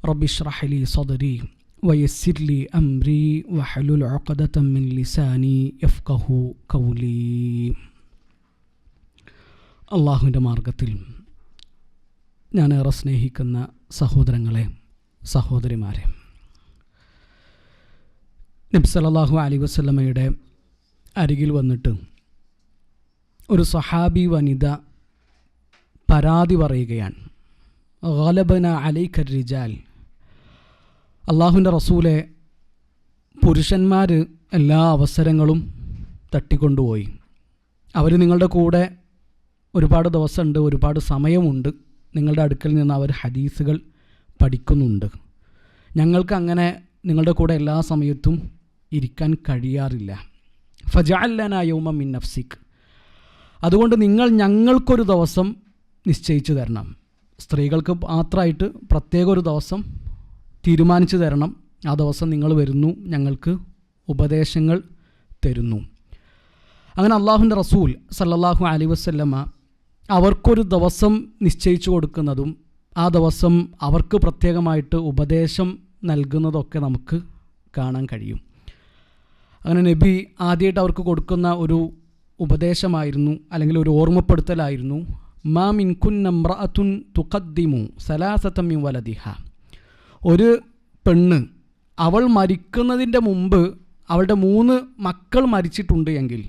رب اشرح لي صدري ويسر لي أمري واحلل عقدة من لساني يفقه قولي അള്ളാഹുവിൻ്റെ മാർഗത്തിൽ ഞാനേറെ സ്നേഹിക്കുന്ന സഹോദരങ്ങളെ സഹോദരിമാരെ നബ്സലല്ലാഹു അലി വസ്ലമയുടെ അരികിൽ വന്നിട്ട് ഒരു സഹാബി വനിത പരാതി പറയുകയാണ് ഗലബന അലൈഖർ റിജാൽ അള്ളാഹുവിന്റെ റസൂലെ പുരുഷന്മാർ എല്ലാ അവസരങ്ങളും തട്ടിക്കൊണ്ടുപോയി. അവർ നിങ്ങളുടെ കൂടെ ഒരുപാട് ദിവസമുണ്ട് ഒരുപാട് സമയമുണ്ട്. നിങ്ങളുടെ അടുക്കൽ നിന്ന് അവർ ഹദീസുകൾ പഠിക്കുന്നുണ്ട്. ഞങ്ങൾക്ക് അങ്ങനെ നിങ്ങളുടെ കൂടെ എല്ലാ സമയത്തും ഇരിക്കാൻ കഴിയാറില്ല. ഫജാലന യൗമ മിൻ നഫ്സിക്ക് അതുകൊണ്ട് നിങ്ങൾ ഞങ്ങൾക്കൊരു ദിവസം നിശ്ചയിച്ചു തരണം. സ്ത്രീകൾക്ക് മാത്രമായിട്ട് പ്രത്യേക ഒരു ദിവസം തീരുമാനിച്ചു തരണം. ആ ദിവസം നിങ്ങൾ വരുന്നു ഞങ്ങൾക്ക് ഉപദേശങ്ങൾ തരുന്നു. അങ്ങനെ അള്ളാഹുവിന്റെ റസൂൽ സല്ലാഹു അലി വസ്ല്ലമ്മ അവർക്കൊരു ദിവസം നിശ്ചയിച്ചു കൊടുക്കുന്നതും ആ ദിവസം അവർക്ക് പ്രത്യേകമായിട്ട് ഉപദേശം നൽകുന്നതൊക്കെ നമുക്ക് കാണാൻ കഴിയും. അങ്ങനെ നബി ആദ്യമായിട്ട് അവർക്ക് കൊടുക്കുന്ന ഒരു ഉപദേശമായിരുന്നു അല്ലെങ്കിൽ ഒരു ഓർമ്മപ്പെടുത്തലായിരുന്നു മാ മിൻകുൻ നമ്രഅത്തുൻ തുഖദ്ദിമു സലാസത്തമ്മിൻ വലദിഹ. ഒരു പെണ്ണ് അവൾ മരിക്കുന്നതിന്റെ മുമ്പ് അവളുടെ മൂന്ന് മക്കൾ മരിച്ചിട്ടുണ്ട് എങ്കിൽ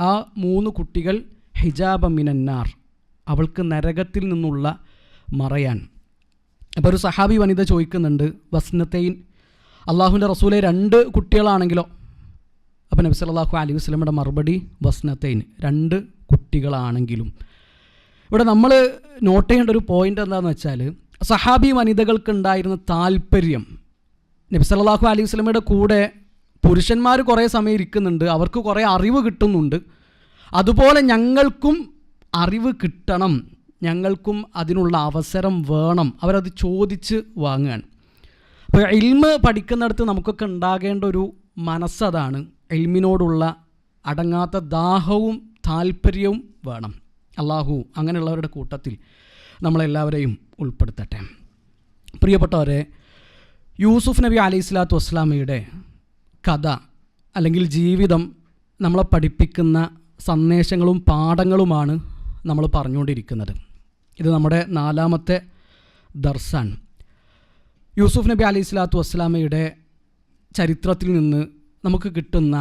ആ മൂന്ന് കുട്ടികൾ ഹിജാബ മിനന്നാർ അവൾക്ക് നരകത്തിൽ നിന്നുള്ള മറയാൻ. അപ്പോൾ ഒരു സഹാബി വനിത ചോദിക്കുന്നുണ്ട് വസ്നത്തെയിൻ അള്ളാഹുവിന്റെ റസൂലെ രണ്ട് കുട്ടികളാണെങ്കിലോ? അപ്പം നബി സല്ലല്ലാഹു അലി വസല്ലമയുടെ മറുപടി വസ്നത്തെയിൻ രണ്ട് കുട്ടികളാണെങ്കിലും. ഇവിടെ നമ്മൾ നോട്ട് ചെയ്യേണ്ട ഒരു പോയിന്റ് എന്താണെന്ന് വെച്ചാൽ സഹാബി വനിതകൾക്കുണ്ടായിരുന്ന താല്പര്യം നബി സല്ലല്ലാഹു അലൈഹി വസല്ലമയുടെ കൂടെ പുരുഷന്മാർ കുറേ സമയം ഇരിക്കുന്നുണ്ട്. അവർക്ക് കുറേ അറിവ് കിട്ടുന്നുണ്ട്. അതുപോലെ ഞങ്ങൾക്കും അറിവ് കിട്ടണം. ഞങ്ങൾക്കും അതിനുള്ള അവസരം വേണം. അവരത് ചോദിച്ച് വാങ്ങുകയാണ് അപ്പോൾ ഇൽമ് പഠിക്കുന്നിടത്ത് നമുക്കൊക്കെ ഉണ്ടാകേണ്ട ഒരു മനസ്സതാണ് ഇൽമിനോടുള്ള അടങ്ങാത്ത ദാഹവും താല്പര്യവും വേണം. അള്ളാഹു അങ്ങനെയുള്ളവരുടെ കൂട്ടത്തിൽ നമ്മളെല്ലാവരെയും ഉൾപ്പെടുത്തട്ടെ. പ്രിയപ്പെട്ടവരെ യൂസുഫ് നബി അലൈഹി സ്വലാത്തു വസ്ലാമയുടെ കഥ അല്ലെങ്കിൽ ജീവിതം നമ്മളെ പഠിപ്പിക്കുന്ന സന്ദേശങ്ങളും പാഠങ്ങളുമാണ് നമ്മൾ പറഞ്ഞുകൊണ്ടിരിക്കുന്നത്. ഇത് നമ്മുടെ നാലാമത്തെ ദർസാണ്. യൂസുഫ് നബി അലൈഹി സ്വലാത്തു വസ്സലാമയുടെ ചരിത്രത്തിൽ നിന്ന് നമുക്ക് കിട്ടുന്ന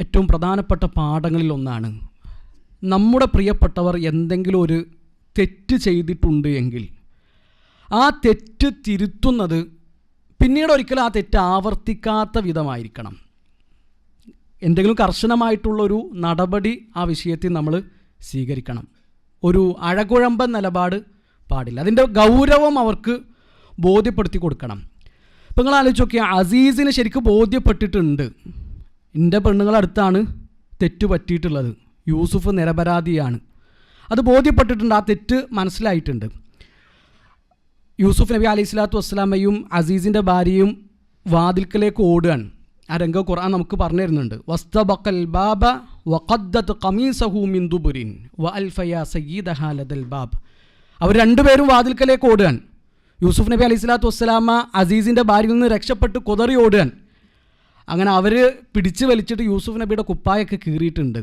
ഏറ്റവും പ്രധാനപ്പെട്ട പാഠങ്ങളിൽ ഒന്നാണ് നമ്മുടെ പ്രിയപ്പെട്ടവർ എന്തെങ്കിലും ഒരു തെറ്റ് ചെയ്തിട്ടുണ്ട് എങ്കിൽ ആ തെറ്റ് തിരുത്തുന്നത് പിന്നീട് ഒരിക്കലും ആ തെറ്റ് ആവർത്തിക്കാത്ത വിധമായിരിക്കണം. എന്തെങ്കിലും കർശനമായിട്ടുള്ളൊരു നടപടി ആ വിഷയത്തിൽ നമ്മൾ സ്വീകരിക്കണം. ഒരു അഴകുഴമ്പൻ നിലപാട് പാടില്ല. അതിന്റെ ഗൗരവം അവർക്ക് ബോധ്യപ്പെടുത്തി കൊടുക്കണം. ഇപ്പം നിങ്ങൾ ആലോചിച്ച് നോക്കിയാൽ അസീസിന് ശരിക്കും ബോധ്യപ്പെട്ടിട്ടുണ്ട്. എന്റെ പെണ്ണുങ്ങളടുത്താണ് തെറ്റ് പറ്റിയിട്ടുള്ളത്. യൂസുഫ് നിരപരാധിയാണ്. അത് ബോധ്യപ്പെട്ടിട്ടുണ്ട് ആ തെറ്റ് മനസ്സിലായിട്ടുണ്ട്. യൂസുഫ് നബി അലൈഹി സ്വലാത്തു വസ്സലാമയും അസീസിന്റെ ഭാര്യയും വാതിൽക്കലേക്ക് ഓടുകയാണ്. ആ രംഗ ഖുർആൻ നമുക്ക് പറഞ്ഞു തരുന്നുണ്ട്. വസ്തബക്കൽ ബാബ വഖദ്ദത് ഖമീസഹു മിൻ ദുബുരിൻ വ അൽഫയ സയ്യിദഹ ലദൽ ബാബ്. അവർ രണ്ടുപേരും വാതിൽക്കലേക്ക് ഓടുകയാണ്. യൂസുഫ് നബി അലൈഹി സ്വലാത്തു വസ്സലാമ അസീസിന്റെ ഭാര്യയിൽ നിന്ന് രക്ഷപ്പെട്ട് കുതറി ഓടുകയാണ്. അങ്ങനെ അവർ പിടിച്ച് വലിച്ചിട്ട് യൂസുഫ് നബിയുടെ കുപ്പായൊക്കെ കീറിയിട്ടുണ്ട്.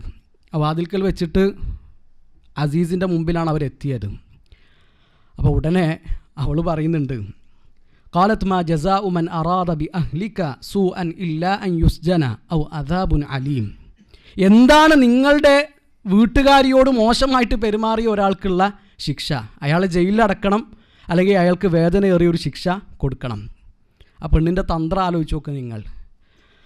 വാതിൽക്കൽ വെച്ചിട്ട് അസീസിന്റെ മുമ്പിലാണ് അവരെത്തിയത്. അപ്പോൾ ഉടനെ അവൾ പറയുന്നുണ്ട് കാലത്ത് മാ ജസ ഉമൻ അറാദ ബി അഹ്ലിക സു അൻ ഇല്ലാ അൻ യുസ്ജന ഔ അദാബുൻ അലീം. എന്താണ് നിങ്ങളുടെ വീട്ടുകാരിയോട് മോശമായിട്ട് പെരുമാറിയ ഒരാൾക്കുള്ള ശിക്ഷ? അയാളെ ജയിലിലടക്കണം അല്ലെങ്കിൽ അയാൾക്ക് വേദനയേറിയൊരു ശിക്ഷ കൊടുക്കണം. ആ പെണ്ണിന്റെ തന്ത്രം ആലോചിച്ച് നോക്കുക നിങ്ങൾ.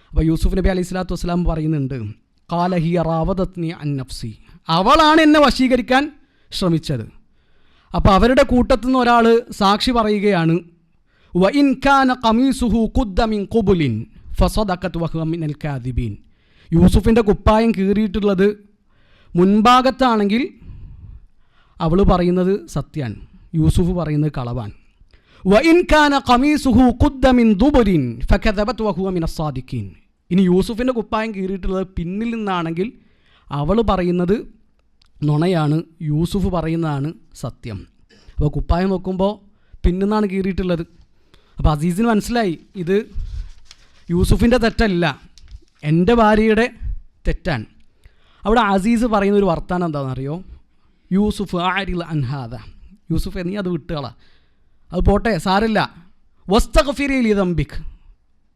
അപ്പോൾ യൂസുഫ് നബി അലൈഹി സ്വലാത്തു വസ്സലാം പറയുന്നുണ്ട് കാലഹി റാവതത്നി അൻ നഫ്സി. അവളാണ് എന്നെ വശീകരിക്കാൻ ശ്രമിച്ചത്. അപ്പോൾ അവരുടെ കൂട്ടത്തു നിന്ന് ഒരാൾ സാക്ഷി പറയുകയാണ് വ ഇൻ ഖാന കമീസുഹു കുദ്ദമിൻ കുബുലിൻ ഫസദഖത് വഹ്മിൻ അൽ കാദിബീൻ. യൂസുഫിന്റെ കുപ്പായം കീറിയിട്ടുള്ളത് മുൻഭാഗത്താണെങ്കിൽ അവൾ പറയുന്നത് സത്യാണ് യൂസുഫ് പറയുന്നത് കളവാൻ വ ഇൻ ഖാന കമീസുഹു കുദ്ദമിൻ ദുബുലിൻ ഫഖദബത്ത് ഫകദബത് അസാദിക്കീൻ ഇനി യൂസുഫിന്റെ കുപ്പായം കീറിയിട്ടുള്ളത് പിന്നിൽ നിന്നാണെങ്കിൽ അവൾ പറയുന്നത് നുണയാണ് യൂസുഫ് പറയുന്നതാണ് സത്യം. അപ്പോൾ കുപ്പായം വെക്കുമ്പോൾ പിന്നെന്നാണ് കീറിയിട്ടുള്ളത്. അപ്പോൾ അസീസിന് മനസ്സിലായി ഇത് യൂസുഫിന്റെ തെറ്റല്ല എന്റെ ഭാര്യയുടെ തെറ്റാണ്. അവിടെ അസീസ് പറയുന്ന ഒരു വർത്താനം എന്താണെന്നറിയോ? യൂസുഫ് ആരിൽ അൻഹാദ. യൂസുഫ് നീ അത് വിട്ടുകള. അത് പോട്ടെ സാരില്ല. വസ്തഖഫിരി ലിതംബിക്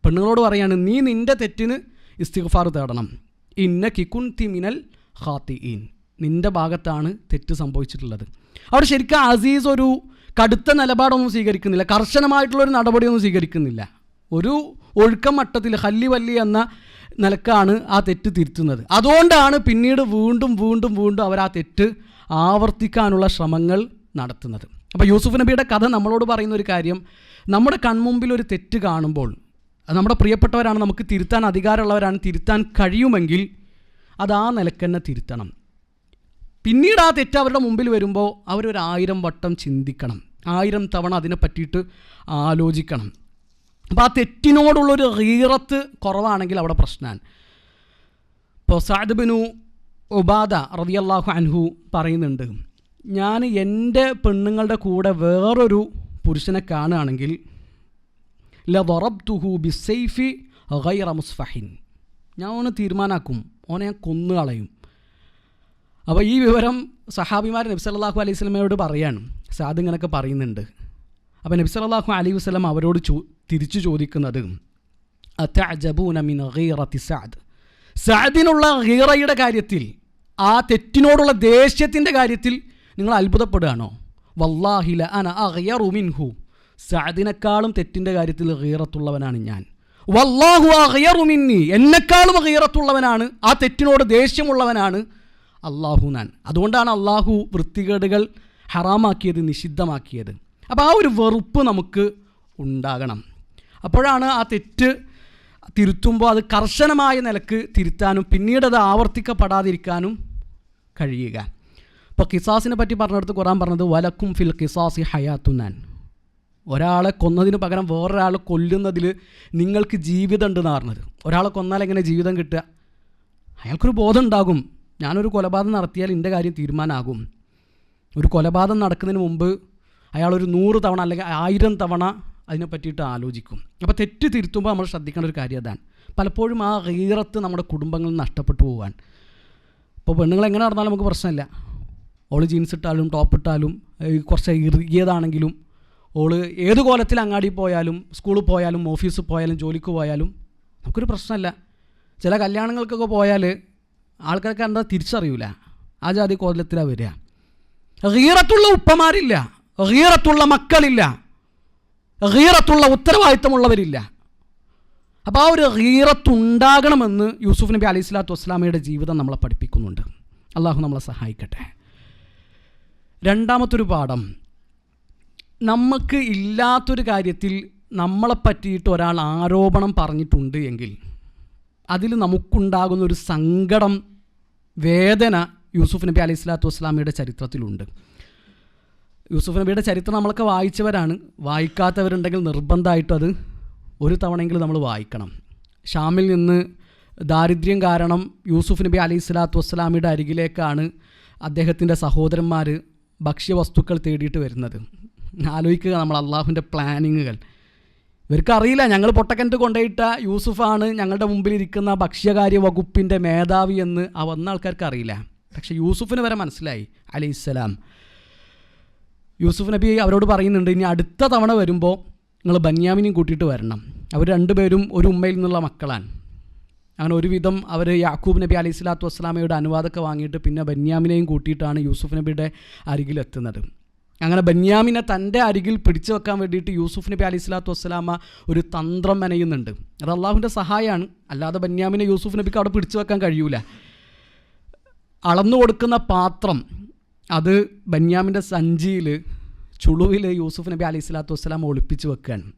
പെണ്ണുങ്ങളോട് പറയാണ് നീ നിന്റെ തെറ്റിന് ഇസ്തിഗ്ഫാർ തേടണം. ഇന്ന കിക്കുൻ തിമിനൽ മിനൽ ഖാത്തിഈൻ. നിന്റെ ഭാഗത്താണ് തെറ്റ് സംഭവിച്ചിട്ടുള്ളത്. അവിടെ ശരിക്കും അസീസ് ഒരു കടുത്ത നിലപാടൊന്നും സ്വീകരിക്കുന്നില്ല. കർശനമായിട്ടുള്ളൊരു നടപടിയൊന്നും സ്വീകരിക്കുന്നില്ല. ഒരു ഒഴുക്കം മട്ടത്തിൽ ഹല്ലി വല്ലി എന്ന നിലക്കാണ് ആ തെറ്റ് തിരുത്തുന്നത്. അതുകൊണ്ടാണ് പിന്നീട് വീണ്ടും വീണ്ടും വീണ്ടും അവർ ആ തെറ്റ് ആവർത്തിക്കാനുള്ള ശ്രമങ്ങൾ നടത്തുന്നത്. അപ്പോൾ യൂസുഫ് നബിയുടെ കഥ നമ്മളോട് പറയുന്ന ഒരു കാര്യം നമ്മുടെ കൺമുമ്പിൽ ഒരു തെറ്റ് കാണുമ്പോൾ നമ്മുടെ പ്രിയപ്പെട്ടവരാണ് നമുക്ക് തിരുത്താൻ അധികാരമുള്ളവരാണ് തിരുത്താൻ കഴിയുമെങ്കിൽ അത് ആ നിലയ്ക്ക് തന്നെ തിരുത്തണം. പിന്നീട് ആ തെറ്റ് അവരുടെ മുമ്പിൽ വരുമ്പോൾ അവരൊരു ആയിരം വട്ടം ചിന്തിക്കണം. ആയിരം തവണ അതിനെ പറ്റിയിട്ട് ആലോചിക്കണം. അപ്പോൾ ആ തെറ്റിനോടുള്ളൊരു ഹീറത്ത് കുറവാണെങ്കിൽ അവിടെ പ്രശ്നമാണ് ഇപ്പോൾ സാദ് ബിനു ഉബാദ റതിയല്ലാഹു അൻഹു പറയുന്നുണ്ട് ഞാൻ എന്റെ പെണ്ണുങ്ങളുടെ കൂടെ വേറൊരു പുരുഷനെ കാണുകയാണെങ്കിൽ ലറബ്തുഹു ബിസൈഫി ഗൈറ മുസ്ഫഹിൻ. ഞാൻ ഓനെ തീരുമാനാക്കും. ഓനെ ഞാൻ കൊന്നുകളയും. അപ്പോൾ ഈ വിവരം സഹാബിമാർ നബി സല്ലല്ലാഹു അലൈഹി സ്വലമയോട് പറയാണ്. സാദ് ഇങ്ങനെയൊക്കെ പറയുന്നുണ്ട്. അപ്പോൾ നബി സല്ലല്ലാഹു അലൈഹി വസ്ലം അവരോട് ചോ തിരിച്ചു ചോദിക്കുന്നത് സാദിനുള്ള ഗീറയുടെ കാര്യത്തിൽ ആ തെറ്റിനോടുള്ള ദേഷ്യത്തിന്റെ കാര്യത്തിൽ നിങ്ങൾ അത്ഭുതപ്പെടുകയാണോ? വല്ലാഹില അന അഗയറു മിൻഹു. സഅദിനേക്കാളും തെറ്റിന്റെ കാര്യത്തിൽ ഹീറത്തുള്ളവനാണ് ഞാൻ. വല്ലാഹു അഗയറു മിന്നി. എന്നെക്കാളും ഹീറത്തുള്ളവനാണ് ആ തെറ്റിനോട് ദേഷ്യമുള്ളവനാണ് അള്ളാഹു ഞാൻ അതുകൊണ്ടാണ് അള്ളാഹു വൃത്തികേടുകൾ ഹറാമാക്കിയത് നിഷിദ്ധമാക്കിയത്. അപ്പോൾ ആ ഒരു വെറുപ്പ് നമുക്ക് ഉണ്ടാകണം. അപ്പോഴാണ് ആ തെറ്റ് തിരുത്തുമ്പോൾ അത് കർശനമായ നിലയ്ക്ക് തിരുത്താനും പിന്നീട് അത് ആവർത്തിക്കപ്പെടാതിരിക്കാനും കഴിയുക. ഇപ്പോൾ കിസാസിനെ പറ്റി പറഞ്ഞെടുത്ത് ഖുറാൻ പറഞ്ഞത് വലക്കും ഫിൽ കിസാസി ഹയാത്തുനാൻ ഒരാളെ കൊന്നതിന് പകരം വേറൊരാളെ കൊല്ലുന്നതിൽ നിങ്ങൾക്ക് ജീവിതം ഉണ്ടെന്ന് പറഞ്ഞത്. ഒരാളെ കൊന്നാൽ എങ്ങനെ ജീവിതം കിട്ടുക? അയാൾക്കൊരു ബോധം ഉണ്ടാകും. ഞാനൊരു കൊലപാതകം നടത്തിയാൽ എന്റെ കാര്യം തീരുമാനമാകും ഒരു കൊലപാതകം നടക്കുന്നതിന് മുമ്പ് അയാളൊരു നൂറ് തവണ അല്ലെങ്കിൽ ആയിരം തവണ അതിനെ പറ്റിയിട്ട് ആലോചിക്കും. അപ്പോൾ തെറ്റ് തിരുത്തുമ്പോൾ നമ്മൾ ശ്രദ്ധിക്കേണ്ട ഒരു കാര്യം അതാണ്. പലപ്പോഴും ആ ഈറത്ത് നമ്മുടെ കുടുംബങ്ങളിൽ നഷ്ടപ്പെട്ടു പോകാൻ അപ്പോൾ പെണ്ണുങ്ങൾ എങ്ങനെ നടന്നാലും നമുക്ക് പ്രശ്നമില്ല. ഓൾ ജീൻസ് ഇട്ടാലും ടോപ്പ് ഇട്ടാലും കുറച്ച് ഇറുകിയതാണെങ്കിലും ഓൾ ഏത് കോലത്തിൽ അങ്ങാടി പോയാലും സ്കൂളിൽ പോയാലും ഓഫീസിൽ പോയാലും ജോലിക്ക് പോയാലും നമുക്കൊരു പ്രശ്നമല്ല. ചില കല്യാണങ്ങൾക്കൊക്കെ പോയാൽ ആൾക്കാർക്ക് എന്താ തിരിച്ചറിയൂല. ആ ജാതി കോലത്തിലാണ് വരിക. ഹീറത്തുള്ള ഉപ്പമാരില്ല. ഹീറത്തുള്ള മക്കളില്ല. ഹീറത്തുള്ള ഉത്തരവാദിത്തമുള്ളവരില്ല. അപ്പോൾ ആ ഒരു ഹീറത്തുണ്ടാകണമെന്ന് യൂസുഫ് നബി അലൈഹി സ്വലാത്തു വസ്സലാമയുടെ ജീവിതം നമ്മളെ പഠിപ്പിക്കുന്നുണ്ട്. അള്ളാഹു നമ്മളെ സഹായിക്കട്ടെ. രണ്ടാമത്തൊരു പാഠം. നമുക്ക് ഇല്ലാത്തൊരു കാര്യത്തിൽ നമ്മളെ പറ്റിയിട്ട് ഒരാൾ ആരോപണം പറഞ്ഞിട്ടുണ്ട് എങ്കിൽ അതിൽ നമുക്കുണ്ടാകുന്ന ഒരു സങ്കടം വേദന യൂസുഫ് നബി അലൈഹി സ്വലാത്തു വസ്സലാമിയുടെ ചരിത്രത്തിലുണ്ട്. യൂസുഫ് നബിയുടെ ചരിത്രം നമ്മളൊക്കെ വായിച്ചവരാണ്. വായിക്കാത്തവരുണ്ടെങ്കിൽ നിർബന്ധമായിട്ടും അത് ഒരു തവണയെങ്കിലും നമ്മൾ വായിക്കണം. ഷാമിൽ നിന്ന് ദാരിദ്ര്യം കാരണം യൂസുഫ് നബി അലൈഹി സ്വലാത്തു വസ്സലാമിയുടെ അരികിലേക്കാണ് അദ്ദേഹത്തിന്റെ സഹോദരന്മാർ ഭക്ഷ്യവസ്തുക്കൾ തേടിയിട്ട് വരുന്നത്. ആലോചിക്കുക നമ്മൾ അള്ളാഹുവിന്റെ പ്ലാനിങ്ങുകൾ ഇവർക്കറിയില്ല ഞങ്ങൾ പൊട്ടക്കിണറ്റ് കൊണ്ടുപോയിട്ട യൂസുഫാണ് ഞങ്ങളുടെ മുമ്പിൽ ഇരിക്കുന്ന ഭക്ഷ്യകാര്യ വകുപ്പിന്റെ മേധാവി എന്ന് ആ വന്ന ആൾക്കാർക്ക് അറിയില്ല പക്ഷേ യൂസുഫിന് വരെ മനസ്സിലായി അലൈഹിസ്സലാം യൂസുഫ് നബി അവരോട് പറയുന്നുണ്ട് ഇനി അടുത്ത തവണ വരുമ്പോൾ നിങ്ങൾ ബന്യാമിനെയും കൂട്ടിയിട്ട് വരണം. അവർ രണ്ടുപേരും ഒരു ഉമ്മയിൽ നിന്നുള്ള മക്കളാണ്. അങ്ങനെ ഒരുവിധം അവർ യാക്കൂബ് നബി അലൈഹി സ്വലാത്തു വസ്സലാമയുടെ അനുവാദമൊക്കെ വാങ്ങിയിട്ട് പിന്നെ ബന്യാമിനെയും കൂട്ടിയിട്ടാണ് യൂസുഫ് നബിയുടെ അരികിലെത്തുന്നത് അങ്ങനെ ബന്യാമിനെ തന്റെ അരികിൽ പിടിച്ചു വെക്കാൻ വേണ്ടിയിട്ട് യൂസുഫ് നബി അലി സ്വലാത്തു വസ്സലാമ ഒരു തന്ത്രം മെനയുന്നുണ്ട്. അത് അള്ളാഹുവിന്റെ സഹായമാണ് അല്ലാതെ ബന്യാമിനെ യൂസുഫ് നബിക്ക് അവിടെ പിടിച്ചു വെക്കാൻ കഴിയൂല. അളന്നു കൊടുക്കുന്ന പാത്രം അത് ബന്യാമിന്റെ സഞ്ചിയിൽ ചുളുവിൽ യൂസുഫ് നബി അലി സ്വലാത്തു വസ്സലാമ ഒളിപ്പിച്ച് വെക്കുകയാണ്.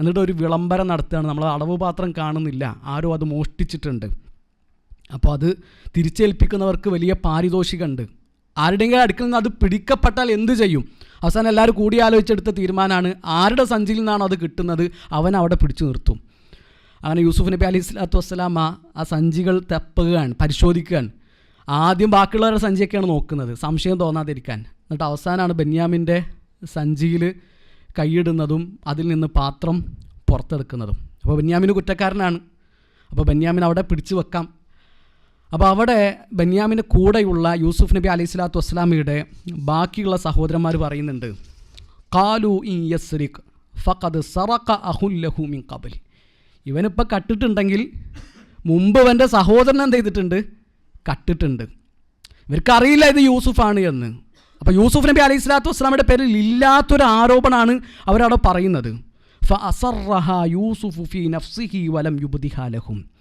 എന്നിട്ട് ഒരു വിളംബരം നടത്തുകയാണ്. നമ്മൾ അളവ് പാത്രം കാണുന്നില്ല. ആരും അത് മോഷ്ടിച്ചിട്ടുണ്ട്. അപ്പോൾ അത് തിരിച്ചേൽപ്പിക്കുന്നവർക്ക് വലിയ പാരിതോഷികമുണ്ട്. ആരുടെയെങ്കിലും അടുക്കൽ നിന്ന് അത് പിടിക്കപ്പെട്ടാൽ എന്ത് ചെയ്യും? അവസാനം എല്ലാവരും കൂടിയാലോചിച്ചെടുത്ത തീരുമാനമാണ് ആരുടെ സഞ്ചിയിൽ നിന്നാണോ അത് കിട്ടുന്നത്? അവൻ അവിടെ പിടിച്ചു നിർത്തും. അങ്ങനെ യൂസുഫ് നബി അലി സ്വലാത്തു വസ്സലാമ ആ സഞ്ചികൾ തപ്പുകയാണ് പരിശോധിക്കുകയാണ്. ആദ്യം ബാക്കിയുള്ളവരുടെ സഞ്ചിയൊക്കെയാണ് നോക്കുന്നത്. സംശയം തോന്നാതിരിക്കാൻ. എന്നിട്ട് അവസാനമാണ് ബെന്യാമിന്റെ സഞ്ചിയിൽ കൈയിടുന്നതും അതിൽ നിന്ന് പാത്രം പുറത്തെടുക്കുന്നതും. അപ്പോൾ ബെന്യാമിന് കുറ്റക്കാരനാണ്. അപ്പോൾ ബെന്യാമിൻ അവിടെ പിടിച്ചു വെക്കാം. അപ്പോൾ അവിടെ ബെന്യാമിന്റെ കൂടെയുള്ള യൂസുഫ് നബി അലൈഹി സ്വലാത്തു വസ്സലാമിയുടെ ബാക്കിയുള്ള സഹോദരന്മാർ പറയുന്നുണ്ട് കാലു ഇൻ യസ്രിഖ് ഫഖദ് സറഖ അഹുല്ലഹു മിൻ കബൽ ഇവനിപ്പോൾ കട്ടിട്ടുണ്ടെങ്കിൽ മുമ്പ് ഇവന്റെ സഹോദരൻ എന്ത് ചെയ്തിട്ടുണ്ട്? കട്ടിട്ടുണ്ട്. ഇവർക്കറിയില്ല ഇത് യൂസുഫാണ് എന്ന്. അപ്പോൾ യൂസുഫ് നബി അലൈഹി സ്വലാത്തു വസ്സലാമിന്റെ പേരിൽ ഇല്ലാത്തൊരു ആരോപണമാണ് അവരവിടെ പറയുന്നത്. ഫ അസറഹ യൂസുഫു ഫി നഫ്സിഹി വലം യുബദിഹാലഹും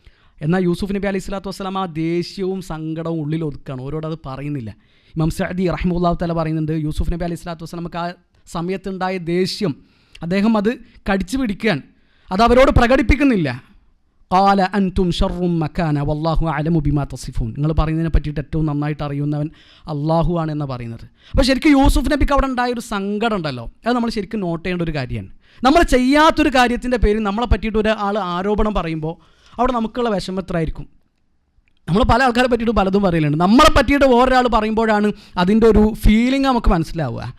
എന്നാൽ യൂസുഫ് നബി അലൈഹി സ്വലാത്തു വസ്സലാം ആ ദേഷ്യവും സങ്കടവും ഉള്ളിൽ ഒതുക്കുകയാണ് ഓരോട് അത് പറയുന്നില്ല. ഇമാം സഅദി റഹ്മുല്ലാ തല പറയുന്നുണ്ട് യൂസുഫ് നബി അലൈഹി സ്വലാത്തു വസ്സലാമക്ക് ആ സമയത്തുണ്ടായ ദേഷ്യം അദ്ദേഹം അത് കടിച്ചു പിടിക്കാൻ അത് അവരോട് പ്രകടിപ്പിക്കുന്നില്ല. കാല അൻതും ഷർറും മക്കാന വല്ലാഹു അലമു ബിമാ തസിഫൂൻ. നിങ്ങൾ പറയുന്നതിനെ പറ്റിയിട്ട് ഏറ്റവും നന്നായിട്ട് അറിയുന്നവൻ അള്ളാഹു ആണ് എന്ന് പറയുന്നത്. അപ്പോൾ ശരിക്കും യൂസുഫ് നബിക്ക് അവിടെ ഉണ്ടായ ഒരു സങ്കടം ഉണ്ടല്ലോ. അത് നമ്മൾ ശരിക്കും നോട്ട് ചെയ്യേണ്ട ഒരു കാര്യമാണ്. നമ്മൾ ചെയ്യാത്തൊരു കാര്യത്തിന്റെ പേരിൽ നമ്മളെ പറ്റിയിട്ട് ഒരാൾ ആരോപണം പറയുമ്പോൾ അവിടെ നമുക്കുള്ള വിഷമം എത്രയായിരിക്കും? നമ്മൾ പല ആൾക്കാരെ പറ്റിയിട്ട് പലതും പറയലുണ്ട്. നമ്മളെ പറ്റിയിട്ട് വേറൊരാൾ പറയുമ്പോഴാണ് അതിന്റെ ഒരു ഫീലിംഗ് നമുക്ക് മനസ്സിലാവുക.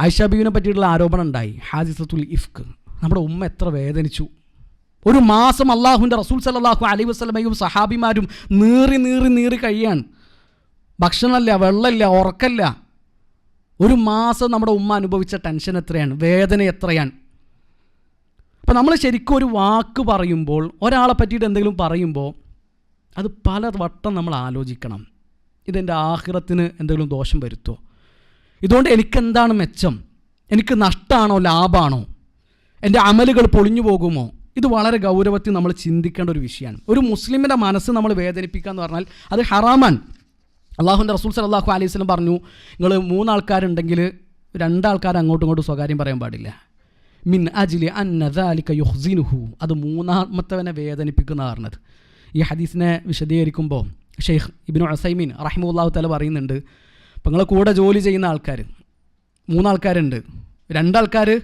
ആയിഷ ബീവിനെ പറ്റിയിട്ടുള്ള ആരോപണം ഉണ്ടായി. ഹാജിസത്തുൽ ഇഫ്ക്. നമ്മുടെ ഉമ്മ എത്ര വേദനിച്ചു. ഒരു മാസം അള്ളാഹുവിന്റെ റസൂൽ സല്ലാഹു അലൈ വസ്ലമയും സഹാബിമാരും നീറി നീറി നീറി കഴിയാണ്. ഭക്ഷണമല്ല വെള്ളമില്ല ഉറക്കല്ല ഒരു മാസം നമ്മുടെ ഉമ്മ അനുഭവിച്ച ടെൻഷൻ എത്രയാണ്? വേദന എത്രയാണ്? അപ്പം നമ്മൾ ശരിക്കും ഒരു വാക്ക് പറയുമ്പോൾ ഒരാളെ പറ്റിയിട്ട് എന്തെങ്കിലും പറയുമ്പോൾ അത് പല വട്ടം നമ്മൾ ആലോചിക്കണം. ഇതെന്റെ ആഹ്റത്തിന് എന്തെങ്കിലും ദോഷം വരുത്തോ? ഇതുകൊണ്ട് എനിക്കെന്താണ് മെച്ചം? എനിക്ക് നഷ്ടമാണോ ലാഭമാണോ എന്റെ അമലുകൾ പൊളിഞ്ഞു പോകുമോ? ഇത് വളരെ ഗൗരവത്തിൽ നമ്മൾ ചിന്തിക്കേണ്ട ഒരു വിഷയമാണ്. ഒരു മുസ്ലിമിന്റെ മനസ്സ് നമ്മൾ വേദനിപ്പിക്കുക എന്ന് പറഞ്ഞാൽ അത് ഹറാമാൻ അള്ളാഹുന്റെ റസൂൽ സലാഹു അലൈഹി സ്വലം പറഞ്ഞു നിങ്ങൾ മൂന്നാൾക്കാരുണ്ടെങ്കിൽ രണ്ടാൾക്കാർ അങ്ങോട്ടും ഇങ്ങോട്ടും സ്വകാര്യം പറയാൻ പാടില്ല. മിൻ അജിലി അന്നദാലിക്ക യുഹ്സിനുഹു. അത് മൂന്നാമത്തവനെ വേദനിപ്പിക്കുന്ന പറഞ്ഞത് ഈ ഹദീസിനെ വിശദീകരിക്കുമ്പോൾ ഷെയ്ഖ് ഇബിനു അസൈമീൻ റഹിമുല്ലാഹു തല പറയുന്നുണ്ട് അപ്പം നിങ്ങളെ കൂടെ ജോലി ചെയ്യുന്ന ആൾക്കാർ മൂന്നാൾക്കാരുണ്ട്. രണ്ടാൾക്കാർ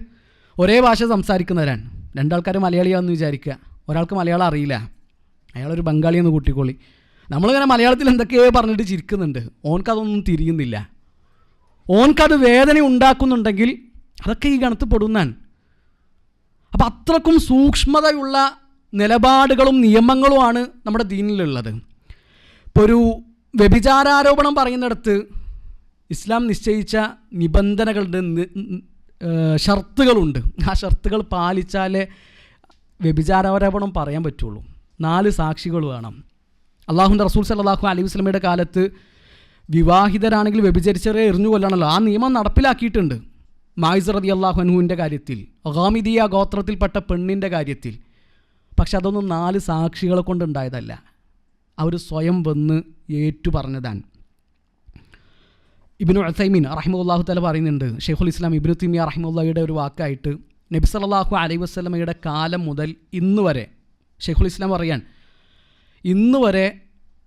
ഒരേ ഭാഷ സംസാരിക്കുന്നവരാണ്. രണ്ടാൾക്കാർ മലയാളിയാണെന്ന് വിചാരിക്കുക. ഒരാൾക്ക് മലയാളം അറിയില്ല. അയാളൊരു ബംഗാളിയെന്ന് കൂട്ടിക്കോളി. നമ്മളിങ്ങനെ മലയാളത്തിൽ എന്തൊക്കെയോ പറഞ്ഞിട്ട് ചിരിക്കുന്നുണ്ട്. ഓൻക്കതൊന്നും തിരിയുന്നില്ല. ഓൻക്കത് വേദന ഉണ്ടാക്കുന്നുണ്ടെങ്കിൽ അതൊക്കെ ഈ ഗണത്ത് പെടുന്നാണ് അപ്പം അത്രക്കും സൂക്ഷ്മതയുള്ള നിലപാടുകളും നിയമങ്ങളുമാണ് നമ്മുടെ ദീനിലുള്ളത്. ഇപ്പോൾ ഒരു വ്യഭിചാരാരോപണം പറയുന്നിടത്ത് ഇസ്ലാം നിശ്ചയിച്ച നിബന്ധനകളുടെ ഷർത്തുകളുണ്ട്. ആ ഷർത്തുകൾ പാലിച്ചാലേ വ്യഭിചാരാരോപണം പറയാൻ പറ്റുള്ളൂ. നാല് സാക്ഷികൾ വേണം. അള്ളാഹുന്റെ റസൂൽ സല്ലാഹു അലൈഹി വസ്ലമയുടെ കാലത്ത് വിവാഹിതരാണെങ്കിൽ വ്യഭിചരിച്ചവരെ എറിഞ്ഞു കൊല്ലണമല്ലോ ആ നിയമം നടപ്പിലാക്കിയിട്ടുണ്ട്. മായിസ് റതി അള്ളാഹുഹുവിന്റെ കാര്യത്തിൽ ഗാമിദിയ ഗോത്രത്തിൽപ്പെട്ട പെണ്ണിന്റെ കാര്യത്തിൽ പക്ഷെ അതൊന്നും നാല് സാക്ഷികളെ കൊണ്ടുണ്ടായതല്ല. അവർ സ്വയം വന്ന് ഏറ്റു പറഞ്ഞതാണ് ഇബിനു അസൈമീൻ റഹിമുല്ലാഹു തല പറയുന്നുണ്ട് ഷെയ്ഖുൽ ഇസ്ലാം ഇബിനു തിമിയ അറഹിമുല്ലാഹിയുടെ ഒരു വാക്കായിട്ട് നബി സല്ലാഹു അലൈഹി വസ്ലമയുടെ കാലം മുതൽ ഇന്ന് വരെ ഷെയ്ഖുൽ ഇസ്ലാം പറയാൻ ഇന്ന് വരെ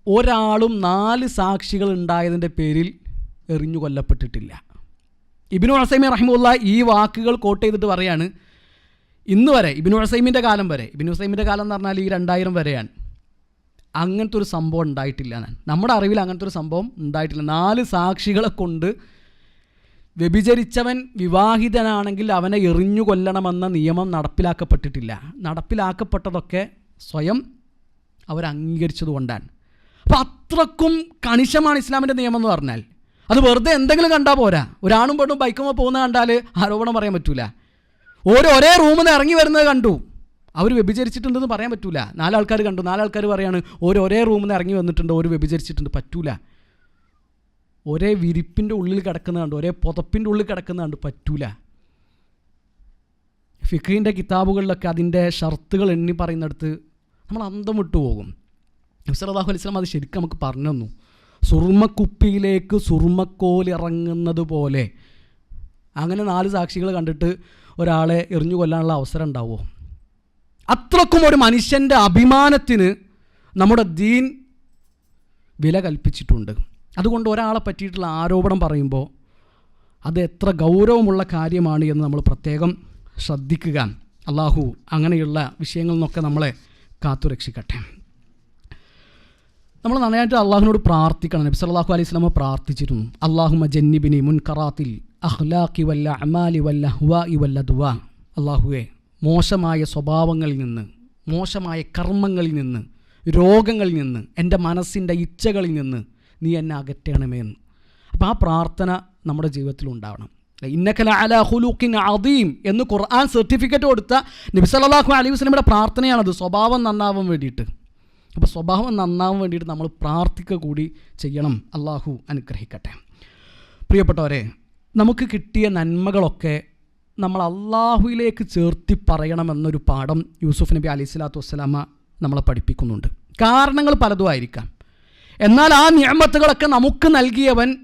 ഒരാളും നാല് സാക്ഷികൾ ഉണ്ടായതിന്റെ പേരിൽ എറിഞ്ഞു കൊല്ലപ്പെട്ടിട്ടില്ല ഇബിനു അസൈമി റഹിമുള്ള ഈ വാക്കുകൾ കോട്ട് ചെയ്തിട്ട് പറയാണ്. ഇന്ന് വരെ ഇബിനു അസൈമിന്റെ കാലം വരെ ഇബിനു അസൈമിന്റെ കാലം എന്ന് പറഞ്ഞാൽ ഈ രണ്ടായിരം വരെയാണ്. അങ്ങനത്തെ ഒരു സംഭവം ഉണ്ടായിട്ടില്ല ഞാൻ നമ്മുടെ അറിവിൽ അങ്ങനത്തെ ഒരു സംഭവം ഉണ്ടായിട്ടില്ല. നാല് സാക്ഷികളെ കൊണ്ട് വ്യഭിചരിച്ചവൻ വിവാഹിതനാണെങ്കിൽ അവനെ എറിഞ്ഞു കൊല്ലണമെന്ന നിയമം നടപ്പിലാക്കപ്പെട്ടിട്ടില്ല. നടപ്പിലാക്കപ്പെട്ടതൊക്കെ സ്വയം അവർ അംഗീകരിച്ചതുകൊണ്ടാണ്. അപ്പോൾ അത്രക്കും കണിശമാണ് ഇസ്ലാമിന്റെ നിയമം എന്ന് പറഞ്ഞാൽ. അത് വെറുതെ എന്തെങ്കിലും കണ്ടാൽ പോരാ. ഒരാണും പെണ്ണും ബൈക്കുമ്പോൾ പോകുന്ന കണ്ടാൽ ആരോപണം പറയാൻ പറ്റൂല. ഓരോ ഒരേ റൂമിൽ നിന്ന് ഇറങ്ങി വരുന്നത് കണ്ടു. അവർ വ്യഭിചരിച്ചിട്ടുണ്ടെന്ന് പറയാൻ പറ്റൂല. നാലാൾക്കാർ കണ്ടു. നാലാൾക്കാർ പറയാണ് ഓരോ ഒരേ റൂമിൽ നിന്ന് ഇറങ്ങി വന്നിട്ടുണ്ട്. ഓരോ വ്യഭിചരിച്ചിട്ടുണ്ട്. പറ്റൂല. ഒരേ വിരിപ്പിന്റെ ഉള്ളിൽ കിടക്കുന്ന കണ്ടു. ഒരേ പുതപ്പിന്റെ ഉള്ളിൽ കിടക്കുന്ന കണ്ടു. പറ്റൂല. ഫിഖീന്റെ കിതാബുകളിലൊക്കെ അതിന്റെ ഷർത്തുകൾ എണ്ണി പറയുന്നിടത്ത് നമ്മൾ അന്തം വിട്ടു പോകും നബ്സലാഹു അലൈഹി സ്വലം അത് ശരിക്കും നമുക്ക് പറഞ്ഞു തന്നു. സുർമ്മക്കുപ്പിയിലേക്ക് സുർമ്മക്കോലിറങ്ങുന്നത് പോലെ. അങ്ങനെ നാല് സാക്ഷികൾ കണ്ടിട്ട് ഒരാളെ എറിഞ്ഞു കൊല്ലാനുള്ള അവസരം ഉണ്ടാവുമോ? അത്രക്കും ഒരു മനുഷ്യന്റെ അഭിമാനത്തിന് നമ്മുടെ ദീൻ വില കൽപ്പിച്ചിട്ടുണ്ട്. അതുകൊണ്ട് ഒരാളെ പറ്റിയിട്ടുള്ള ആരോപണം പറയുമ്പോൾ അത് എത്ര ഗൗരവമുള്ള കാര്യമാണ് എന്ന് നമ്മൾ പ്രത്യേകം ശ്രദ്ധിക്കുക. അള്ളാഹു അങ്ങനെയുള്ള വിഷയങ്ങളിൽ നിന്നൊക്കെ നമ്മളെ കാത്തുരക്ഷിക്കട്ടെ. നമ്മൾ നന്നായിട്ട് അള്ളാഹുവിനോട് പ്രാർത്ഥിക്കണം. നബി സല്ലല്ലാഹു അലൈഹി സ്വലാമ പ്രാർത്ഥിച്ചിരുന്നു. അള്ളാഹുമ ജന്നിബിനി മുൻ കറാത്തിൽ അഹ്ലാഖി വല്ല അമാലി വല്ല ഹുവാഇ വല്ല ദുവ അള്ളാഹുവെ മോശമായ സ്വഭാവങ്ങളിൽ നിന്ന് മോശമായ കർമ്മങ്ങളിൽ നിന്ന് രോഗങ്ങളിൽ നിന്ന് എന്റെ മനസ്സിന്റെ ഇച്ഛകളിൽ നിന്ന് നീ എന്നെ അകറ്റണമേ എന്ന്. അപ്പോൾ ആ പ്രാർത്ഥന നമ്മുടെ ജീവിതത്തിൽ ഉണ്ടാവണം. ഇന്നക്കല അല ഹുലൂക്കിൻ അദീം എന്ന് ഖുർആൻ സർട്ടിഫിക്കറ്റ് കൊടുത്ത നബി സല്ലല്ലാഹു അലൈഹി വസ്ലമിയുടെ പ്രാർത്ഥനയാണത്. സ്വഭാവം നന്നാവാൻ വേണ്ടിയിട്ട്. അപ്പോൾ സ്വഭാവം നന്നാവാൻ വേണ്ടിയിട്ട് നമ്മൾ പ്രാർത്ഥിക്കുക കൂടി ചെയ്യണം. അള്ളാഹു അനുഗ്രഹിക്കട്ടെ. പ്രിയപ്പെട്ടവരെ നമുക്ക് കിട്ടിയ നന്മകളൊക്കെ നമ്മൾ അള്ളാഹുയിലേക്ക് ചേർത്തി പറയണമെന്നൊരു പാഠം യൂസുഫ് നബി അലൈഹി സ്വലാത്തു വസ്സലാമ നമ്മളെ പഠിപ്പിക്കുന്നുണ്ട്. കാരണങ്ങൾ പലതും ആയിരിക്കാം. എന്നാൽ ആ നിയമത്തുകളൊക്കെ നമുക്ക് നൽകിയവൻ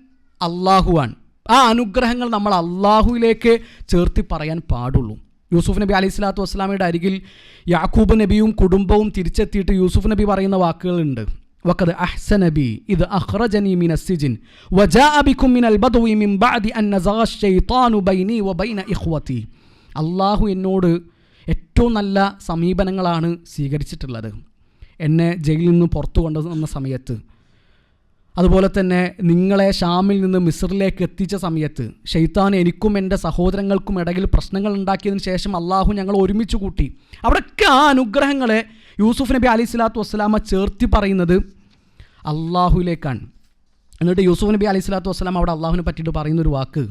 അള്ളാഹുവാണ് ആ അനുഗ്രഹങ്ങൾ നമ്മൾ അള്ളാഹുവിലേക്ക് ചേർത്തി പറയാൻ പാടുള്ളൂ. യൂസുഫ് നബി അലൈഹി സ്വലാത്തു വസ്സലാമയുടെ അരികിൽ യാക്കൂബ് നബിയും കുടുംബവും തിരിച്ചെത്തിയിട്ട് യൂസുഫ് നബി പറയുന്ന വാക്കുകളുണ്ട്. വക്കത് അഹ്സ നബി ഇത് അഹ്റജനി മിൻ അസ്സിജിൻ വജാഅ ബിക്കും മിനൽ ബദ്വി മിൻ ബഅദി അൻ നസഗ ഷൈത്താനു ബൈനി വബൈന ഇഖ്വതി. അള്ളാഹു എന്നോട് ഏറ്റവും നല്ല സമീപനങ്ങളാണ് സ്വീകരിച്ചിട്ടുള്ളത്. എന്നെ ജയിലിൽ നിന്ന് പുറത്തു കൊണ്ടുവന്ന സമയത്ത് അതുപോലെ തന്നെ നിങ്ങളെ ഷാമിൽ നിന്ന് മിസ്റിലേക്ക് എത്തിച്ച സമയത്ത് ഷെയ്ത്താൻ എനിക്കും എന്റെ സഹോദരങ്ങൾക്കും ഇടയിൽ പ്രശ്നങ്ങൾ ഉണ്ടാക്കിയതിന് ശേഷം അള്ളാഹു ഞങ്ങൾ ഒരുമിച്ച് കൂട്ടി. അവിടെയൊക്കെ ആ അനുഗ്രഹങ്ങളെ യൂസുഫ് നബി അലി സ്വലാത്തു വസ്സലാമ ചേർത്തി പറയുന്നത് അള്ളാഹുവിലേക്കാണ് എന്നിട്ട് യൂസുഫ് നബി അലി സ്വലാത്തു വസ്സലാം അവിടെ അള്ളാഹുവിനെ പറ്റിയിട്ട് പറയുന്നൊരു വാക്ക്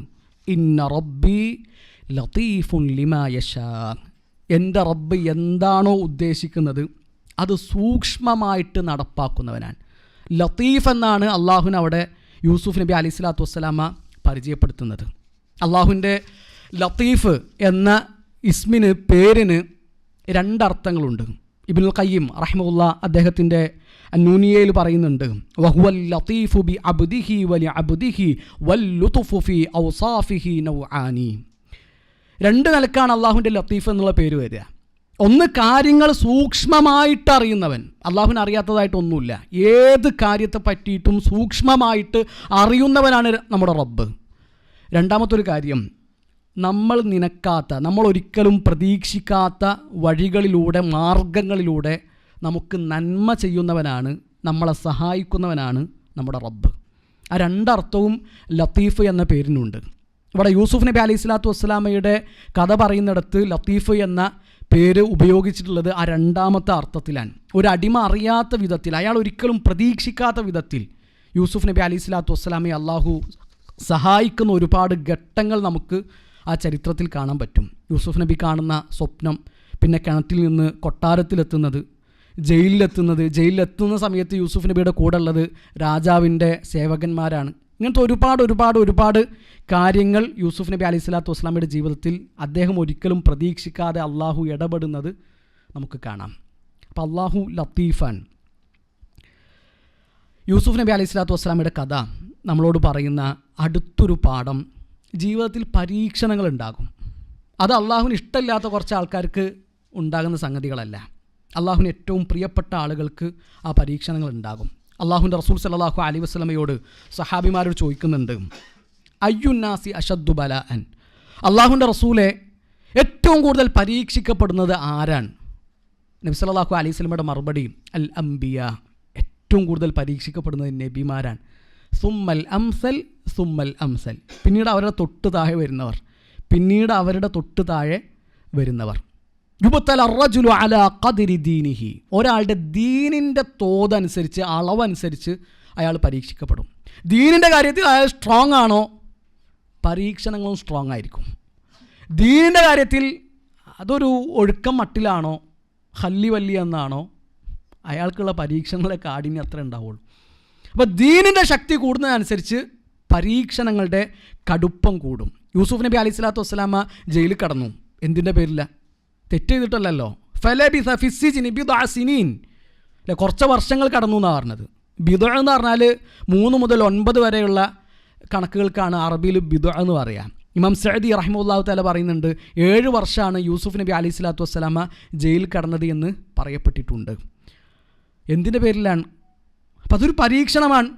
ഇന്ന റബ്ബി ലത്തീഫുൻ ലിമാ യഷാ എന്റെ റബ്ബ് എന്താണോ ഉദ്ദേശിക്കുന്നത് അത് സൂക്ഷ്മമായിട്ട് നടപ്പാക്കുന്നവനാണ്. ലത്തീഫ് എന്നാണ് അള്ളാഹുവിന് അവിടെ യൂസുഫ് നബി അലി സ്വലാത്തു വസ്സലാമ പരിചയപ്പെടുത്തുന്നത്. അള്ളാഹുവിന്റെ ലത്തീഫ് എന്ന ഇസ്മിന് പേരിന് രണ്ടർത്ഥങ്ങളുണ്ട്. ഇബിനുൽ ഖയ്യിം റഹ്മുല്ല അദ്ദേഹത്തിന്റെ നൂനിയയിൽ പറയുന്നുണ്ട് വഹുവൽ ലത്തീഫു ബി അബ്ദിഹി വലി അബ്ദിഹി വൽ ഔസാഫിഹി ഔസാഫിഹി നൗആനി. രണ്ട് നിലക്കാണ് അള്ളാഹുവിന്റെ ലത്തീഫ് എന്നുള്ള പേര് വരിക. ഒന്ന് കാര്യങ്ങൾ സൂക്ഷ്മമായിട്ട് അറിയുന്നവൻ അള്ളാഹുവിന് അറിയാത്തതായിട്ടൊന്നുമില്ല ഏത് കാര്യത്തെ പറ്റിയിട്ടും സൂക്ഷ്മമായിട്ട് അറിയുന്നവനാണ് നമ്മുടെ റബ്ബ്. രണ്ടാമത്തൊരു കാര്യം നമ്മൾ നിനക്കാത്ത നമ്മൾ ഒരിക്കലും പ്രതീക്ഷിക്കാത്ത വഴികളിലൂടെ മാർഗങ്ങളിലൂടെ നമുക്ക് നന്മ ചെയ്യുന്നവനാണ് നമ്മളെ സഹായിക്കുന്നവനാണ് നമ്മുടെ റബ്ബ്. ആ രണ്ടർത്ഥവും ലത്തീഫ് എന്ന പേരിനുണ്ട്. ഇവിടെ യൂസുഫ് നബി അലൈഹി സ്വലാത്തു വസ്സലാമയുടെ കഥ പറയുന്നിടത്ത് ലത്തീഫ് എന്ന പേര് ഉപയോഗിച്ചിട്ടുള്ളത് ആ രണ്ടാമത്തെ അർത്ഥത്തിലാണ്. ഒരു അടിമ അറിയാത്ത വിധത്തിൽ അയാൾ ഒരിക്കലും പ്രതീക്ഷിക്കാത്ത വിധത്തിൽ യൂസുഫ് നബി അലി സ്വലാത്തു വസ്സലാമെ അള്ളാഹു സഹായിക്കുന്ന ഒരുപാട് ഘട്ടങ്ങൾ നമുക്ക് ആ ചരിത്രത്തിൽ കാണാൻ പറ്റും. യൂസുഫ് നബി കാണുന്ന സ്വപ്നം പിന്നെ കിണറ്റിൽ നിന്ന് കൊട്ടാരത്തിലെത്തുന്നത് ജയിലിലെത്തുന്നത് ജയിലിലെത്തുന്ന സമയത്ത് യൂസുഫ് നബിയുടെ കൂടെ ഉള്ളത് രാജാവിന്റെ സേവകന്മാരാണ്. ഇങ്ങനത്തെ ഒരുപാട് ഒരുപാട് ഒരുപാട് കാര്യങ്ങൾ യൂസുഫ് നബി അലൈഹി സ്വലാത്തു വസ്ലാമിയുടെ ജീവിതത്തിൽ അദ്ദേഹം ഒരിക്കലും പ്രതീക്ഷിക്കാതെ അള്ളാഹു ഇടപെടുന്നത് നമുക്ക് കാണാം. അപ്പോൾ അള്ളാഹു ലത്തീഫാൻ. യൂസുഫ് നബി അലൈഹി സ്വലാത്തു വസ്സലാമയുടെ കഥ നമ്മളോട് പറയുന്ന അടുത്തൊരു പാഠം ജീവിതത്തിൽ പരീക്ഷണങ്ങൾ ഉണ്ടാകും അത് അള്ളാഹുവിന് ഇഷ്ടമില്ലാത്ത കുറച്ച് ആൾക്കാർക്ക് ഉണ്ടാകുന്ന സംഗതികളല്ല. അള്ളാഹുവിന് ഏറ്റവും പ്രിയപ്പെട്ട ആളുകൾക്ക് ആ പരീക്ഷണങ്ങൾ ഉണ്ടാകും. അള്ളാഹുവിന്റെ റസൂൽ സലാഹു അലി വസ്ലമയോട് സഹാബിമാരോട് ചോദിക്കുന്നുണ്ട് അയ്യുന്നാസി അഷദ്ദു ബല അൻ അള്ളാഹുന്റെ റസൂലെ ഏറ്റവും കൂടുതൽ പരീക്ഷിക്കപ്പെടുന്നത് ആരാണ്? നബി സലാഹു അലൈഹി സ്വലമയുടെ മറുപടി അൽ അംബിയ. ഏറ്റവും കൂടുതൽ പരീക്ഷിക്കപ്പെടുന്നത് നബിമാരാണ്. സുമ്മൽ അംസൽ സുമ്മൽ അംസൽ. പിന്നീട് അവരുടെ തൊട്ട് താഴെ വരുന്നവർ. പിന്നീട് അവരുടെ തൊട്ട് താഴെ വരുന്നവർ. ദീനിഹി. ഒരാളുടെ ദീനിന്റെ തോതനുസരിച്ച് അളവനുസരിച്ച് അയാൾ പരീക്ഷിക്കപ്പെടും. ദീനിന്റെ കാര്യത്തിൽ അയാൾ സ്ട്രോങ് ആണോ? പരീക്ഷണങ്ങളും സ്ട്രോങ് ആയിരിക്കും. ദീനിന്റെ കാര്യത്തിൽ അതൊരു ഒഴുക്കം മട്ടിലാണോ? ഹല്ലി വല്ലി എന്നാണോ? അയാൾക്കുള്ള പരീക്ഷണങ്ങളെ കാഠിന്യം അത്ര ഉണ്ടാവുള്ളൂ. അപ്പോൾ ദീനിന്റെ ശക്തി കൂടുന്നതനുസരിച്ച് പരീക്ഷണങ്ങളുടെ കടുപ്പം കൂടും. യൂസുഫ് നബി അലൈഹി സ്വലാത്തു വസ്സലാമ ജയിലിൽ കടന്നു. എന്തിന്റെ പേരില്ല തെറ്റ് ചെയ്തിട്ടല്ലല്ലോ ഫലബി സഫിസിൻ ബിദാസിനീൻ അല്ലെ കുറച്ച് വർഷങ്ങൾ കടന്നു എന്നാണ് പറഞ്ഞത്. ബിദ എന്ന് പറഞ്ഞാൽ മൂന്ന് മുതൽ ഒൻപത് വരെയുള്ള കണക്കുകൾക്കാണ് അറബിയിൽ ബിദ എന്ന് പറയുക ഇമാം സഅദി റഹ്മുല്ലാഹു താല പറയുന്നുണ്ട് ഏഴ് വർഷമാണ് യൂസുഫ് നബി അലി സ്വലാത്തു വസ്സലാമ ജയിലിൽ കടന്നത് എന്ന് പറയപ്പെട്ടിട്ടുണ്ട്. എന്തിന്റെ പേരിലാണ്? അപ്പം അതൊരു പരീക്ഷണമാണ്.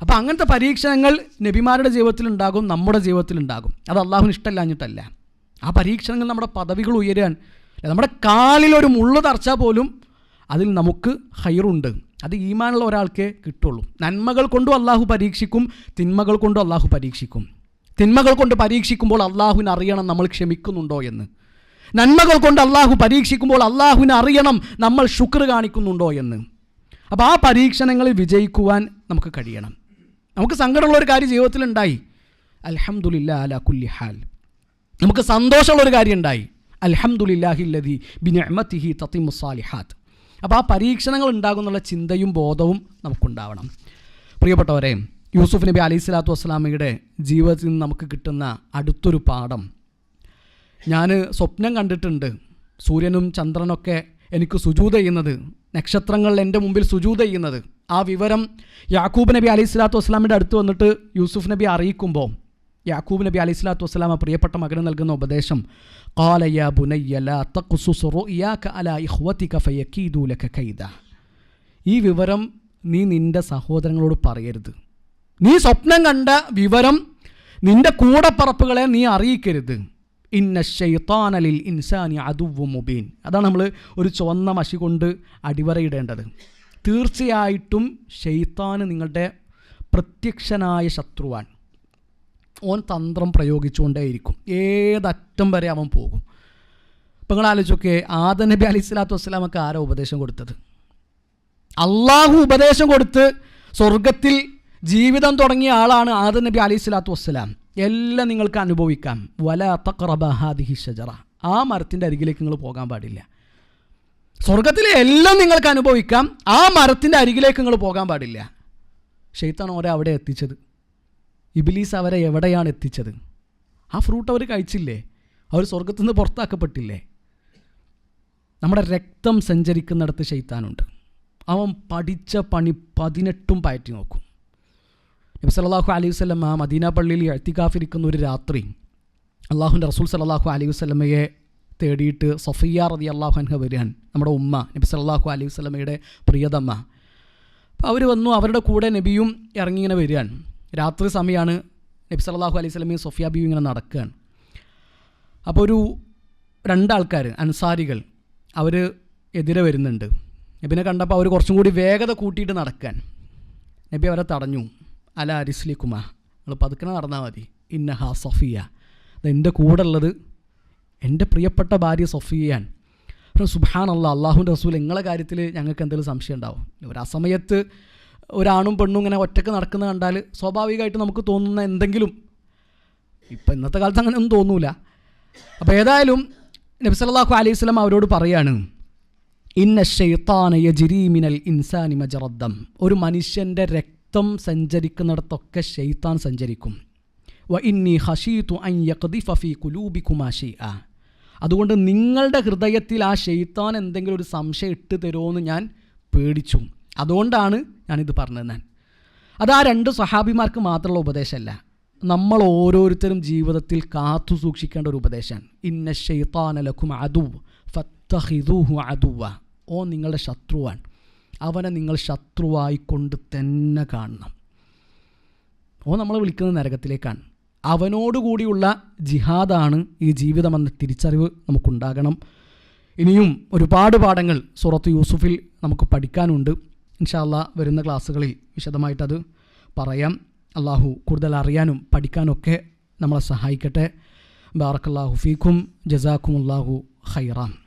അപ്പോൾ അങ്ങനത്തെ പരീക്ഷണങ്ങൾ നബിമാരുടെ ജീവിതത്തിൽ ഉണ്ടാകും നമ്മുടെ ജീവിതത്തിലുണ്ടാകും അത് അള്ളാഹുവിന് ഇഷ്ടമല്ലാഞ്ഞിട്ടല്ല. ആ പരീക്ഷണങ്ങൾ നമ്മുടെ പദവികൾ ഉയരാൻ നമ്മുടെ കാലിൽ ഒരു മുള്ളു തറച്ചാൽ പോലും അതിൽ നമുക്ക് ഹൈറുണ്ട് അത് ഈമാനുള്ള ഒരാൾക്കേ കിട്ടുള്ളൂ. നന്മകൾ കൊണ്ടും അള്ളാഹു പരീക്ഷിക്കും തിന്മകൾ കൊണ്ടും അള്ളാഹു പരീക്ഷിക്കും. തിന്മകൾ കൊണ്ട് പരീക്ഷിക്കുമ്പോൾ അള്ളാഹുവിന് അറിയണം നമ്മൾ ക്ഷമിക്കുന്നുണ്ടോ എന്ന്. നന്മകൾ കൊണ്ട് അള്ളാഹു പരീക്ഷിക്കുമ്പോൾ അള്ളാഹുവിന് അറിയണം നമ്മൾ ശുക്ർ കാണിക്കുന്നുണ്ടോ എന്ന്. അപ്പോൾ ആ പരീക്ഷണങ്ങളിൽ വിജയിക്കുവാൻ നമുക്ക് കഴിയണം. നമുക്ക് സങ്കടമുള്ള ഒരു കാര്യം ജീവിതത്തിൽ ഉണ്ടായി അൽഹംദുലില്ലാ അല ഹാൽ. നമുക്ക് സന്തോഷമുള്ള ഒരു കാര്യം ഉണ്ടായി. അൽഹംദുലില്ലാഹില്ലതി ബിനിഅമത്തിഹി തത്തിമു സാലിഹാത്ത്. അപ്പോൾ ആ പരീക്ഷണങ്ങൾ ഉണ്ടാകുന്നുള്ള ചിന്തയും ബോധവും നമുക്കുണ്ടാവണം. പ്രിയപ്പെട്ടവരെ യൂസുഫ് നബി അലൈഹി സ്വലാത്തു വസ്സലാമയുടെ ജീവിതത്തിൽ നിന്ന് നമുക്ക് കിട്ടുന്ന അടുത്തൊരു പാഠം. ഞാൻ സ്വപ്നം കണ്ടിട്ടുണ്ട്. സൂര്യനും ചന്ദ്രനൊക്കെ എനിക്ക് സുജൂത ചെയ്യുന്നത് നക്ഷത്രങ്ങൾ എന്റെ മുമ്പിൽ സുജൂത ചെയ്യുന്നത്. ആ വിവരം യാക്കൂബ് നബി അലൈഹി സ്വലാത്തു വസ്സലാമിന്റെ അടുത്ത് വന്നിട്ട് യൂസുഫ് നബി അറിയിക്കുമ്പോൾ യാക്കൂബ് നബി അലൈഹി സ്വലാത്തു വസ്സലാം പ്രിയപ്പെട്ട മകന് നൽകുന്ന ഉപദേശം കാലയ ബുനയ്യലൂലക ഈ വിവരം നീ നിന്റെ സഹോദരങ്ങളോട് പറയരുത്. നീ സ്വപ്നം കണ്ട വിവരം നിന്റെ കൂടപ്പറപ്പുകളെ നീ അറിയിക്കരുത്. ഇന്ന ഷെയ്ത്താനലിൽ ഇൻസാനി അതുവു മുബീൻ. അതാണ് നമ്മൾ ഒരു ചുവന്ന മഷി കൊണ്ട് അടിവരയിടേണ്ടത്. തീർച്ചയായിട്ടും ഷെയ്ത്താന് നിങ്ങളുടെ പ്രത്യക്ഷനായ ശത്രുവാൻ ഓൻ തന്ത്രം പ്രയോഗിച്ചുകൊണ്ടേയിരിക്കും. ഏതറ്റം വരെ അവൻ പോകും. ഇപ്പം നിങ്ങൾ ആലോചിച്ചൊക്കെ ആദ നബി അലി സ്വലാത്തു വസ്സലാമൊക്കെ ആരാ ഉപദേശം കൊടുത്തത്? അള്ളാഹു ഉപദേശം കൊടുത്ത് സ്വർഗത്തിൽ ജീവിതം തുടങ്ങിയ ആളാണ് ആദ നബി അലി സ്വലാത്തു വസ്സലാം. എല്ലാം നിങ്ങൾക്ക് അനുഭവിക്കാം. വല തക്റബഹാദിഹി ഷജറ ആ മരത്തിന്റെ അരികിലേക്ക് നിങ്ങൾ പോകാൻ പാടില്ല. സ്വർഗത്തിലെ എല്ലാം നിങ്ങൾക്ക് അനുഭവിക്കാം. ആ മരത്തിന്റെ അരികിലേക്ക് നിങ്ങൾ പോകാൻ പാടില്ല. ഷെയ്ത്താണ് ഓരെ അവിടെ എത്തിച്ചത്. ഇബിലീസ് അവരെ എവിടെയാണ് എത്തിച്ചത്? ആ ഫ്രൂട്ട് അവർ കഴിച്ചില്ലേ? അവർ സ്വർഗത്തു നിന്ന് പുറത്താക്കപ്പെട്ടില്ലേ? നമ്മുടെ രക്തം സഞ്ചരിക്കുന്നിടത്ത് ശൈത്താനുണ്ട്. അവൻ പഠിച്ച പണി പതിനെട്ടും പയറ്റി നോക്കും. നബി സല്ലാഹു അലൈഹി വസ്ലം ആ മദീന പള്ളിയിൽ എഴുത്തിക്കാഫിരിക്കുന്ന ഒരു രാത്രി അള്ളാഹുന്റെ റസൂൽ സലാഹു അലൈഹി വസ്ലമയെ തേടിയിട്ട് സഫിയ റതി അള്ളാഹു അൻഹ വരികൻ നമ്മുടെ ഉമ്മ നബി സല്ലാഹു അലൈഹി വസ്ലമയുടെ പ്രിയതമ്മ. അപ്പോൾ അവർ വന്നു അവരുടെ കൂടെ നബിയും ഇറങ്ങിങ്ങനെ വരികയാണ്. രാത്രി സമയമാണ് നബി സല്ലാഹു അലൈഹി സ്വലമയും സൊഫിയ ബിയും ഇങ്ങനെ നടക്കുകയാണ് അപ്പോൾ ഒരു രണ്ടാൾക്കാർ അൻസാരികൾ അവർ എതിരെ വരുന്നുണ്ട്. നബിനെ കണ്ടപ്പോൾ അവർ കുറച്ചും കൂടി വേഗത കൂട്ടിയിട്ട് നടക്കാൻ. നബി അവരെ തടഞ്ഞു. അല അരിസ്ലി കുമാ നിങ്ങൾ പതുക്കനെ നടന്നാൽ മതി. ഇന്ന ഹാ സൊഫിയ. അത് എന്റെ കൂടെ ഉള്ളത് എന്റെ പ്രിയപ്പെട്ട ഭാര്യ സൊഫിയയാണ്. സുബാൻ അല്ല അള്ളാഹുന്റെ റസൂൽ നിങ്ങളെ കാര്യത്തിൽ ഞങ്ങൾക്ക് എന്തെങ്കിലും സംശയം ഉണ്ടാവും? ഒരു അസമയത്ത് സമയത്ത് ഒരാണും പെണ്ണും ഇങ്ങനെ ഒറ്റയ്ക്ക് നടക്കുന്ന കണ്ടാൽ സ്വാഭാവികമായിട്ട് നമുക്ക് തോന്നുന്ന എന്തെങ്കിലും. ഇപ്പം ഇന്നത്തെ കാലത്ത് അങ്ങനെ ഒന്നും തോന്നൂല. അപ്പോൾ ഏതായാലും നബി സല്ലല്ലാഹു അലൈഹി വസല്ലം അവരോട് പറയാണ് ഇന്ന ഷെയ്ത്താന യജിരീമിനൽ ഇൻസാനി മജറദ്ദം. ഒരു മനുഷ്യന്റെ രക്തം സഞ്ചരിക്കുന്നിടത്തൊക്കെ ഷെയ്ത്താൻ സഞ്ചരിക്കും. വ ഇന്നി ഹഷീത്തു അൻ ഫഫി കുലൂബി കുമാഷി ആ അതുകൊണ്ട് നിങ്ങളുടെ ഹൃദയത്തിൽ ആ ഷെയ്ത്താൻ എന്തെങ്കിലും ഒരു സംശയം ഇട്ട് തരുമോ എന്ന് ഞാൻ പേടിച്ചു. അതുകൊണ്ടാണ് ഞാനിത് പറഞ്ഞത് അത് ആ രണ്ട് സഹാബിമാർക്ക് മാത്രമുള്ള ഉപദേശമല്ല. നമ്മൾ ഓരോരുത്തരും ജീവിതത്തിൽ കാത്തു സൂക്ഷിക്കേണ്ട ഒരു ഉപദേശമാണ്. ഇന്ന ഷെയ്ത്താനലക്കും അതു ഫത്തഹിദുഹു അതുവ ഓ നിങ്ങളുടെ ശത്രുവാണ്. അവനെ നിങ്ങൾ ശത്രുവായിക്കൊണ്ട് തന്നെ കാണണം. ഓ നമ്മളെ വിളിക്കുന്ന നരകത്തിലേക്കാണ്. അവനോടുകൂടിയുള്ള ജിഹാദാണ് ഈ ജീവിതമെന്ന തിരിച്ചറിവ് നമുക്കുണ്ടാകണം. ഇനിയും ഒരുപാട് പാഠങ്ങൾ സുറത്ത് യൂസുഫിൽ നമുക്ക് പഠിക്കാനുണ്ട്. ഇൻഷാല്ല വരുന്ന ക്ലാസ്സുകളിൽ വിശദമായിട്ടത് പറയാം. അള്ളാഹു കൂടുതൽ അറിയാനും പഠിക്കാനൊക്കെ നമ്മളെ സഹായിക്കട്ടെ. ബാറക്കല്ലാഹു ഫീക്കും ജസാക്കും അള്ളാഹു ഖൈറാം